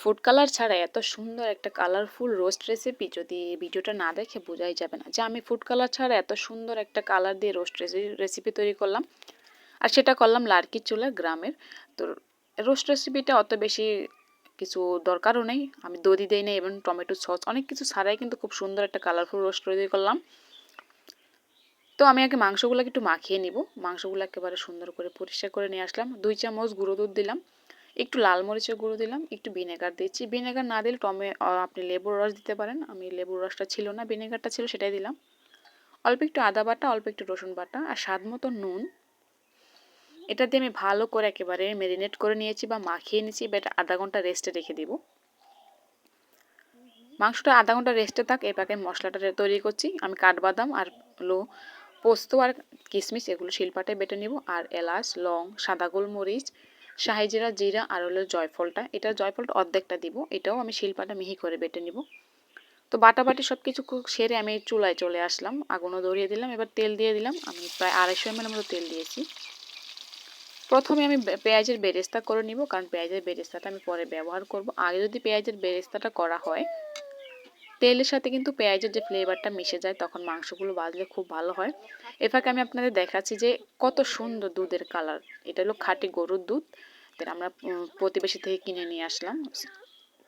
Food colour ছাড়া এত সুন্দর একটা কালারফুল রোস্ট রেসিপি যদি ভিডিওটা না দেখে বোঝাই যাবে না। যে আমি ফুড কালার ছাড়া এত সুন্দর একটা কালার দিয়ে রোস্ট রেসিপি তৈরি করলাম আর সেটা করলাম লার্কি চুলা গ্রামের। তো রোস্ট রেসিপিটা অত বেশি কিছু দরকারও নেই। আমি দধি দেই নেই এবং টমেটো সস অনেক কিছু ছাড়াই কিন্তু খুব সুন্দর একটা কালারফুল রোস্ট তৈরি করলাম। তো আমি আগে মাংসগুলোকে একটু মাখিয়ে নিব। মাংসগুলো একেবারে সুন্দর করে পরিষ্কার করে নিয়ে আসলাম। দুই চামচ গুঁড়ো দুধ দিলাম। একটু লাল মরিচের গুঁড়ো দিলাম, একটু ভিনেগার দিচ্ছি। ভিনেগার না দিলে টমে আপনি লেবুর রস দিতে পারেন। আমি লেবুর রসটা ছিল না, ভিনেগারটা ছিল সেটাই দিলাম। অল্প একটু আদা বাটা, অল্প একটু রসুন বাটা আর স্বাদ মতো নুন। এটা দিয়ে আমি ভালো করে একেবারে ম্যারিনেট করে নিয়েছি বা মাখিয়ে নিয়েছি বা এটা আধা ঘণ্টা রেস্টে রেখে দিব। মাংসটা আধা ঘণ্টা রেস্টে থাক এ পাকে মশলাটা তৈরি করছি। আমি কাঠবাদাম আর হলো পোস্ত আর কিশমিশ, এগুলো শিলপাটায় বেটে নিব। আর এলাচ, লং, সাদা গোলমরিচ শাহিজিরা, জিরা আর হলো জয়ফলটা এটা জয়ফলটা অর্ধেকটা দিব। এটাও আমি শিলপাটা মিহি করে বেটে নিব। তো বাটাবাটি সব কিছু সেরে আমি চুলায় চলে আসলাম। আগুনও ধরিয়ে দিলাম, এবার তেল দিয়ে দিলাম। আমি প্রায় আড়াইশো এমএল মতো তেল দিয়েছি। প্রথমে আমি পেঁয়াজের বেরেস্তা করে নিব, কারণ পেঁয়াজের বেরেস্তাটা আমি পরে ব্যবহার করব। আগে যদি পেঁয়াজের বেরেস্তাটা করা হয় তেলের সাথে কিন্তু পেঁয়াজের যে ফ্লেভারটা মিশে যায়, তখন মাংসগুলো বাজলে খুব ভালো হয়। এফাকে আমি আপনাদের দেখাচ্ছি যে কত সুন্দর দুধের কালার এটা হলো খাঁটি গরুর দুধ। দেন আমরা প্রতিবেশী থেকে কিনে নিয়ে আসলাম।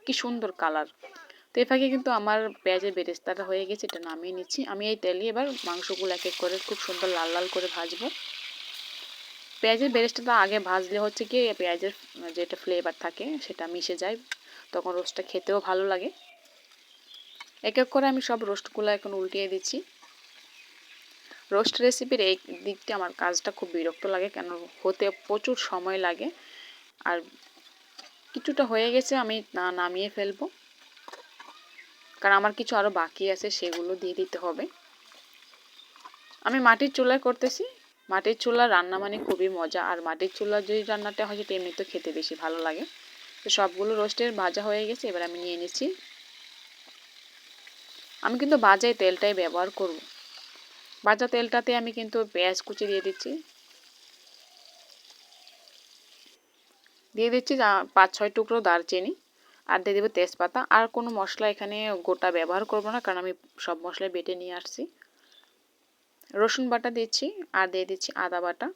কি সুন্দর কালার তো এ এফাকে কিন্তু আমার পেঁয়াজের বেরেস্তাটা হয়ে গেছে, এটা নামিয়ে নিচ্ছি। আমি এই তেলে এবার মাংসগুলো এক এক করে খুব সুন্দর লাল লাল করে ভাজবো। পেঁয়াজের বেরেস্তাটা আগে ভাজলে হচ্ছে কি, পেঁয়াজের, যেটা ফ্লেভার থাকে সেটা মিশে যায়। তখন রোস্টটা খেতেও ভালো লাগে। এক এক করে আমি সব রোস্টগুলো এখন উল্টিয়ে দিচ্ছি। রোস্ট রেসিপির এই দিকটি আমার কাজটা খুব বিরক্ত লাগে, কেন হতে প্রচুর সময় লাগে। আর কিছুটা হয়ে গেছে, আমি না নামিয়ে ফেলব। কারণ আমার কিছু আরও বাকি আছে, সেগুলো দিয়ে দিতে হবে। আমি মাটির চুলায় করতেছি। মাটির চুলা রান্না মানে খুবই মজা। আর মাটির চুলার যদি রান্নাটা হয়, সেটা এমনিতে খেতে বেশি ভালো লাগে। তো সবগুলো রোস্টের ভাজা হয়ে গেছে, এবার আমি নিয়ে নিচ্ছি আমি কিন্তু বাজায় তেলটাই ব্যবহার করব। ভাজা তেলটাতে আমি কিন্তু পেঁয়াজ কুচি দিয়ে দিচ্ছি। দিয়ে দিচ্ছি পাঁচ ছয় টুকরো দারচিনি আর দিয়ে দেবো তেজপাতা। আর কোনো মশলা এখানে গোটা ব্যবহার করব না, কারণ আমি সব মশলাই বেটে নিয়ে আসছি। রসুন বাটা দিচ্ছি আর দিয়ে দিচ্ছি আদা বাটা।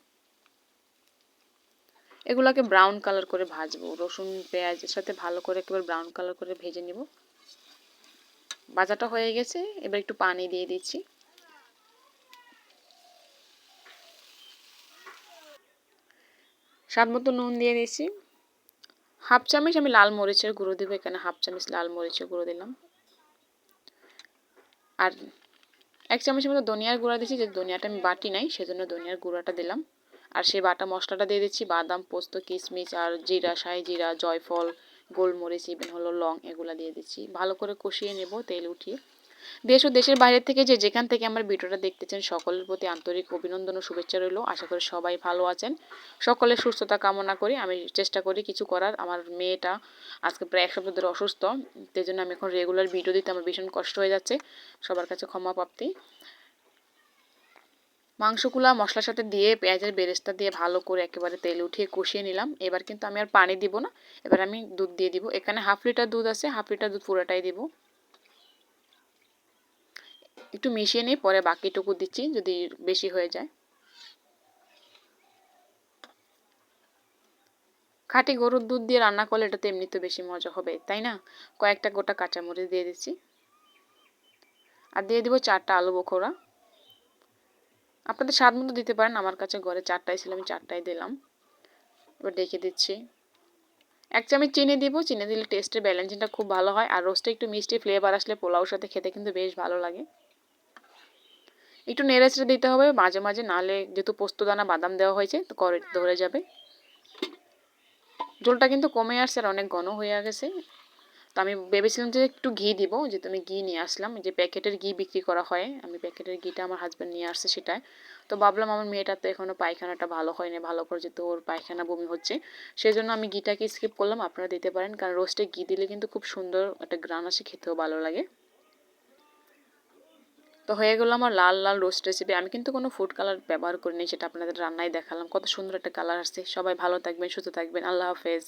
এগুলোকে ব্রাউন কালার করে ভাজবো। রসুন, পেঁয়াজের সাথে ভালো করে একেবারে ব্রাউন কালার করে ভেজে নিব। ভাজাটা হয়ে গেছে, এবার একটু পানি দিয়ে দিচ্ছি। স্বাদ মতো নুন দিয়ে দিচ্ছি। হাফ চামচ আমি লাল মরিচের গুঁড়ো দেবো, এখানে হাফ চামচ লাল মরিচের গুঁড়ো দিলাম। আর এক চামচের মতো ধনিয়ার গুঁড়া দিচ্ছি, যে ধনিয়াটা আমি বাটি নাই, সেজন্য ধনিয়ার গুঁড়াটা দিলাম। আর সেই বাটা মশলাটা দিয়ে দিচ্ছি, বাদাম, পোস্ত, কিশমিশ, আর জিরা, শাহি জিরা, জয়ফল গোলমরিচ ইভেন হলো লং, এগুলো দিয়ে দিচ্ছি। ভালো করে কষিয়ে নেব তেল উঠিয়ে। দেশ ও দেশের বাইরে থেকে যে যেখান থেকে আমার ভিডিওটা দেখতেছেন, সকলের প্রতি আন্তরিক অভিনন্দন ও শুভেচ্ছা রইল। আশা করি সবাই ভালো আছেন। সকলের সুস্থতা কামনা করি। আমি চেষ্টা করি কিছু করার। আমার মেয়েটা আজকে প্রায় এক সপ্তাহ ধরে অসুস্থ। সেই জন্য আমি এখন রেগুলার ভিডিও দিতে আমার ভীষণ কষ্ট হয়ে যাচ্ছে। সবার কাছে ক্ষমা প্রাপ্তি। মাংসগুলা মশলার সাথে দিয়ে, পেঁয়াজের বেরেস্তা দিয়ে ভালো করে একেবারে তেল উঠিয়ে কষিয়ে নিলাম। এবার কিন্তু আমি আর পানি দিব না। এবার আমি দুধ দিয়ে দিব। এখানে হাফ লিটার দুধ আছে, হাফ লিটার দুধ পুরোটাই দিব। একটু মিশিয়ে নিই পরে বাকিটুকু দিচ্ছি, যদি বেশি হয়ে যায়। খাঁটি গরুর দুধ দিয়ে রান্না করলে এটা তো এমনিতে বেশি মজা হবে, তাই না? কয়েকটা গোটা কাঁচামরিচ দিয়ে দিচ্ছি। আর দিয়ে দিব চারটা আলু বোখরা আপনাদের স্বাদ মতো দিতে পারেন। আমার কাছে ঘরে চারটাই ছিল, আমি চারটাই দিলাম। এবার ডেকে দিচ্ছি। এক চামচ চিনি দিব। চিনি দিলে টেস্টের ব্যালেন্সিংটা খুব ভালো হয়। আর রোস্টে একটু মিষ্টি ফ্লেভার আসলে পোলাওর সাথে খেতে কিন্তু বেশ ভালো লাগে। একটু নেড়ে দিতে হবে। মাঝে মাঝে নালে যেহেতু পোস্তদানা বাদাম দেওয়া হয়েছে, তো করে ধরে যাবে। জলটা কিন্তু কমে আসছে আর অনেক ঘন হয়ে গেছে। আমি ভেবেছিলাম যে একটু ঘি দিব যেহেতু আমি ঘি নিয়ে আসলাম। যে প্যাকেটের ঘি বিক্রি করা হয়, আমি প্যাকেটের ঘিটা আমার হাজব্যান্ড নিয়ে আসছে সেটাই তো ভাবলাম আমার মেয়েটার তো এখনও পায়খানাটা ভালো হয়নি, ভালো করে যেহেতু ওর পায়খানা বমি হচ্ছে সেই জন্য আমি ঘিটাকে স্কিপ করলাম, আপনারা দিতে পারেন। কারণ রোস্টে ঘি দিলে কিন্তু খুব সুন্দর একটা গ্রান আসে, খেতেও ভালো লাগে। তো হয়ে গেলো আমার লাল লাল রোস্ট রেসিপি আমি কিন্তু কোনো ফুড কালার ব্যবহার করিনি, সেটা আপনাদের রান্নায় দেখালাম। কত সুন্দর একটা কালার আসছে। সবাই ভালো থাকবেন, সুস্থ থাকবেন। আল্লাহ হাফেজ।